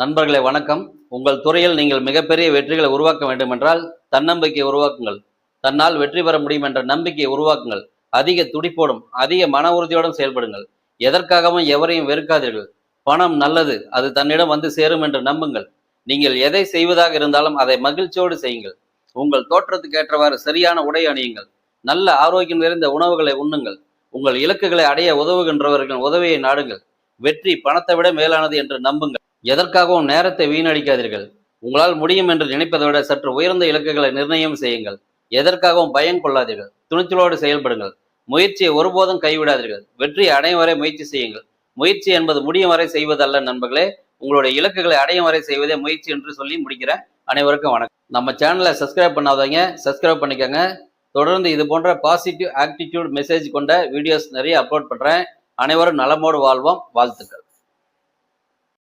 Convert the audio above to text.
நண்பர்களே வணக்கம். உங்கள் துறையில் நீங்கள் மிகப்பெரிய வெற்றிகளை உருவாக்க வேண்டுமென்றால் தன்னம்பிக்கையை உருவாக்குங்கள். தன்னால் வெற்றி பெற முடியும் என்ற நம்பிக்கையை உருவாக்குங்கள். அதிக துடிப்போடும் அதிக மன உறுதியோடும் செயல்படுங்கள். எதற்காகவும் எவரையும் வெறுக்காதீர்கள். பணம் நல்லது அது தன்னிடம் வந்து சேரும் என்று நம்புங்கள். நீங்கள் எதை செய்வதாக இருந்தாலும் அதை மகிழ்ச்சியோடு செய்யுங்கள். உங்கள் தோற்றத்துக்கு ஏற்றவாறு சரியான உடை அணியுங்கள். நல்ல ஆரோக்கியம் நிறைந்த உணவுகளை உண்ணுங்கள். உங்கள் இலக்குகளை அடைய உதவுகின்றவர்களின் உதவியை நாடுங்கள். வெற்றி பணத்தை விட மேலானது என்று நம்புங்கள். எதற்காகவும் நேரத்தை வீணடிக்காதீர்கள். உங்களால் முடியும் என்று நினைப்பதை விட சற்று உயர்ந்த இலக்குகளை நிர்ணயம் செய்யுங்கள். எதற்காகவும் பயம் கொள்ளாதீர்கள். துணிச்சலோடு செயல்படுங்கள். முயற்சியை ஒருபோதும் கைவிடாதீர்கள். வெற்றி அடையும் வரை முயற்சி செய்யுங்கள். முயற்சி என்பது முடியும் வரை செய்வதல்ல நண்பர்களே. உங்களுடைய இலக்குகளை அடையும் வரை செய்வதே முயற்சி என்று சொல்லி முடிக்கிறேன் அனைவருக்கும் வணக்கம். நம்ம சேனலை சப்ஸ்கிரைப் பண்ணாதவங்க சப்ஸ்கிரைப் பண்ணிக்கோங்க. தொடர்ந்து இது போன்ற பாசிட்டிவ் ஆட்டிடியூட் மெசேஜ் கொண்ட வீடியோஸ் நிறைய அப்லோட் பண்ணுறேன் அனைவரும் நலமோடு வாழ்வோம். வாழ்த்துக்கள்.